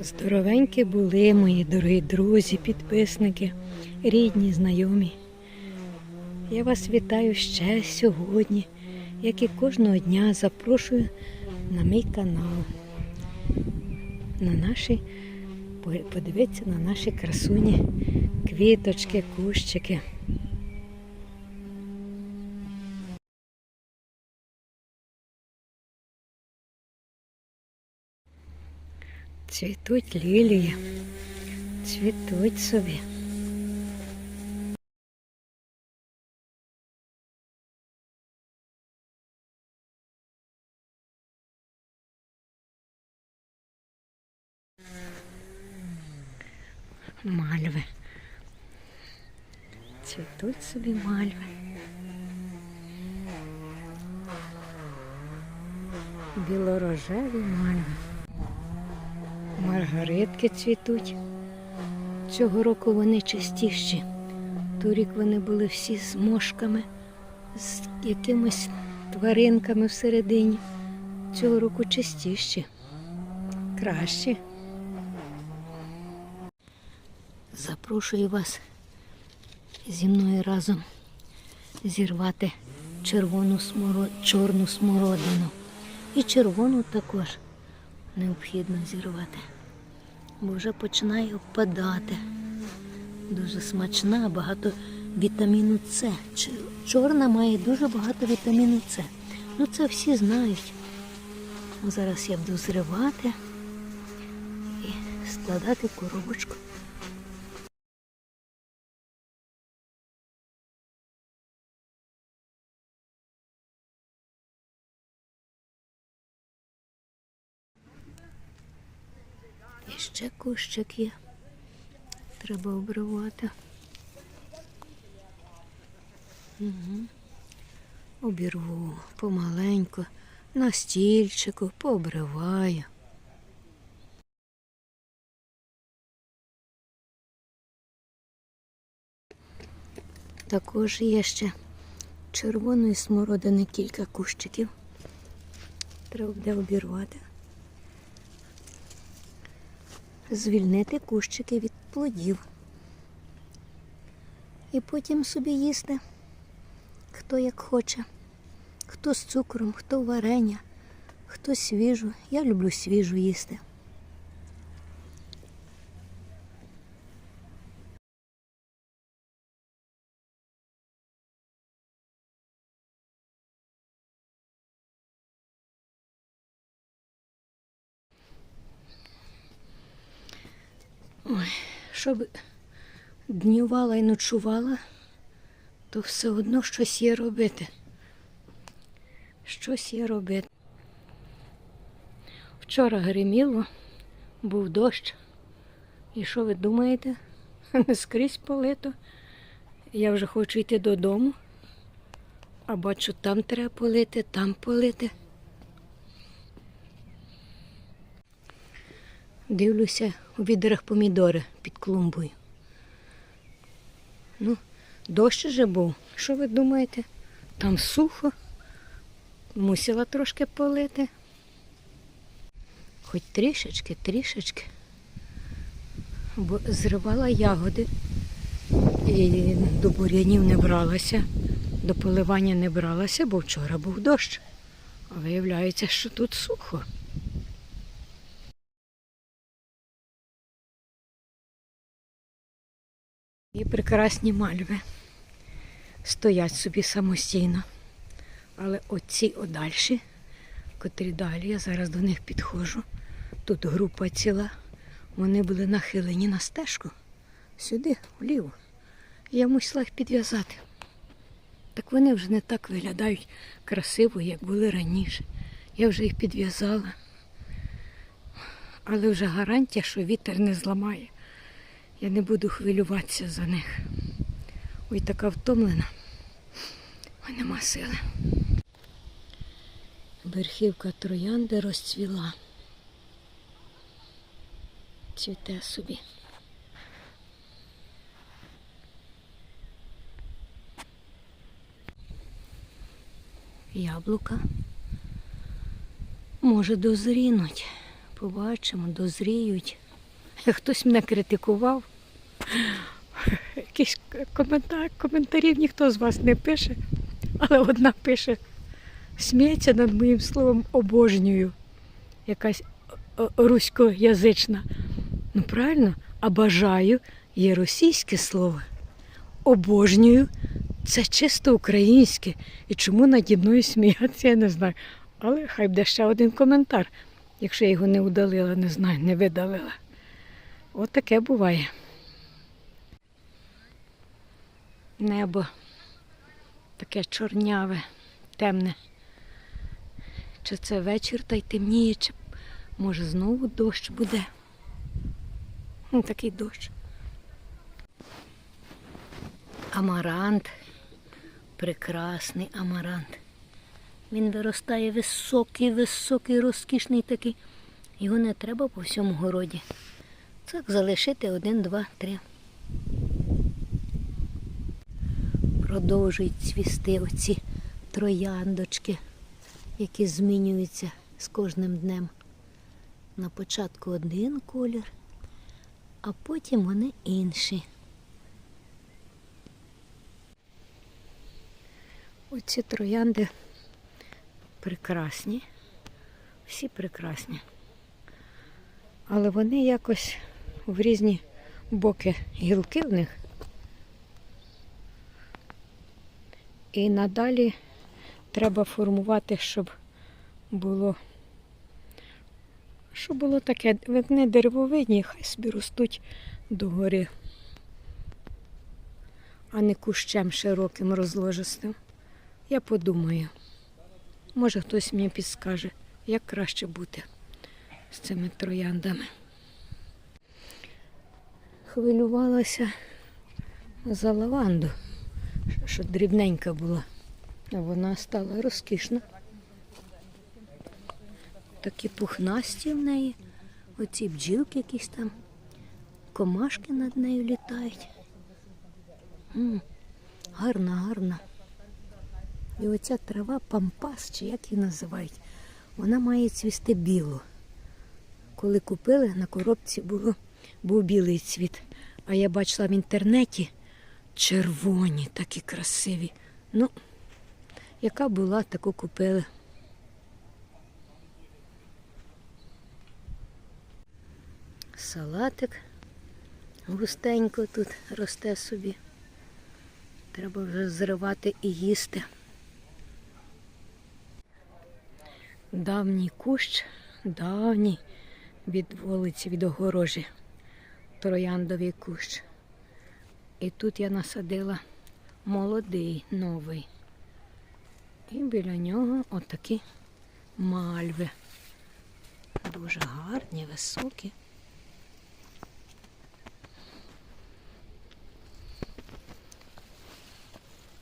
Здоровенькі були мої дорогі друзі, підписники, рідні, знайомі. Я вас вітаю ще сьогодні, як і кожного дня запрошую на мій канал, на наші, подивитися на наші красуні, квіточки, кущики. Цвітуть лілії, цвітуть собі. Мальви. Цвітуть собі мальви. Білорожеві мальви. Маргаритки цвітуть. Цього року вони частіші. Торік вони були всі з мошками, з якимись тваринками всередині. Цього року частіші. Кращі. Запрошую вас зі мною разом зірвати червону сморо... чорну смородину. І червону також необхідно зірвати, бо вже починає впадати. Дуже смачна, багато вітаміну С. Чорна має дуже багато вітаміну С. Ну це всі знають. Зараз я буду зривати і складати коробочку. Ще кущик є. Треба обривати. Угу. Обірву помаленьку, на стільчику, пообриваю. Також є ще червоної смородини кілька кущиків. Треба буде обірвати звільнити кущики від плодів. І потім собі їсти, хто як хоче, хто з цукром, хто варення, хто свіжу. Я люблю свіжу їсти. Ой, щоб днювала і ночувала, то все одно щось є робити. Щось є робити. Вчора гриміло, був дощ. І що ви думаєте? Не скрізь полито. Я вже хочу йти додому, а бачу, там треба полити, там полити. Дивлюся у відерах помідори під клумбою. Ну, дощ вже був. Що ви думаєте? Там сухо. Мусила трошки полити. Хоч трішечки, трішечки. Бо зривала ягоди і до бур'янів не бралася, до поливання не бралася, бо вчора був дощ. А виявляється, що тут сухо. І прекрасні мальви стоять собі самостійно. Але оці одальші, котрі далі, я зараз до них підходжу. Тут група ціла. Вони були нахилені на стежку. Сюди, вліво. Я мусила їх підв'язати. Так вони вже не так виглядають красиво, як були раніше. Я вже їх підв'язала. Але вже гарантія, що вітер не зламає. Я не буду хвилюватися за них. Ой, така втомлена. Ой, нема сили. Верхівка троянди розцвіла. Цвіте собі. Яблука. Може дозрінуть. Побачимо, дозріють. Хтось мене критикував. Якісь коментар, коментарів ніхто з вас не пише, але одна пише, сміється над моїм словом обожнюю. Якась руськоязична. Ну правильно, а бажаю є російське слово. Обожнюю це чисто українське. І чому наді мною сміятися, я не знаю. Але хай буде ще один коментар, якщо я його не удалила, не знаю, не видалила. От таке буває. Небо таке чорняве, темне. Чи це вечір та й темніє, чи може знову дощ буде. Ну, такий дощ. Амарант. Прекрасний амарант. Він виростає високий, високий, розкішний такий. Його не треба по всьому городі. Так залишити один, два, три. Продовжують цвісти оці трояндочки, які змінюються з кожним днем. На початку один колір, а потім вони інші. Оці троянди прекрасні, всі прекрасні. Але вони якось в різні боки гілки в них. І надалі треба формувати, щоб було, щоб було таке, вони деревовидні, хай собі ростуть догори, а не кущем широким розложистим. Я подумаю. Може хтось мені підскаже, як краще бути з цими трояндами. Хвилювалася за лаванду, що дрібненька була. Вона стала розкішна. Такі пухнасті в неї, оці бджілки якісь там, комашки над нею літають. М, гарна, гарна. І оця трава пампас, чи як її називають, вона має цвісти біло. Коли купили, на коробці було, був білий цвіт. А я бачила в інтернеті червоні, такі красиві. Ну, яка була, таку купили. Салатик густенько тут росте собі. Треба вже зривати і їсти. Давній кущ, давній від вулиці, від огорожі, трояндовий кущ. І тут я насадила молодий, новий. І біля нього отакі мальви. Дуже гарні, високі.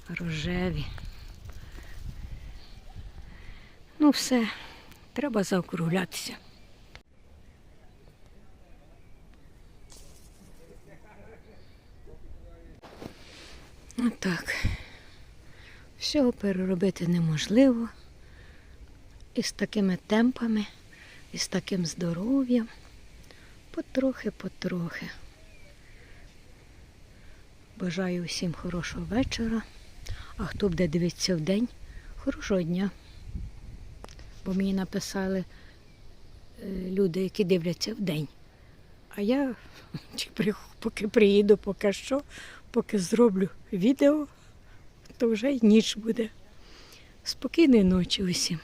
Рожеві. Ну, все, треба заокруглятися. Отак. Всього переробити неможливо. І з такими темпами, і з таким здоров'ям. Потрохи-потрохи. Бажаю усім хорошого вечора. А хто буде дивитися в день, хорошого дня. Бо мені написали е, люди, які дивляться в день. А я поки приїду, поки що, поки зроблю відео, то вже й ніч буде. Спокійної ночі усім.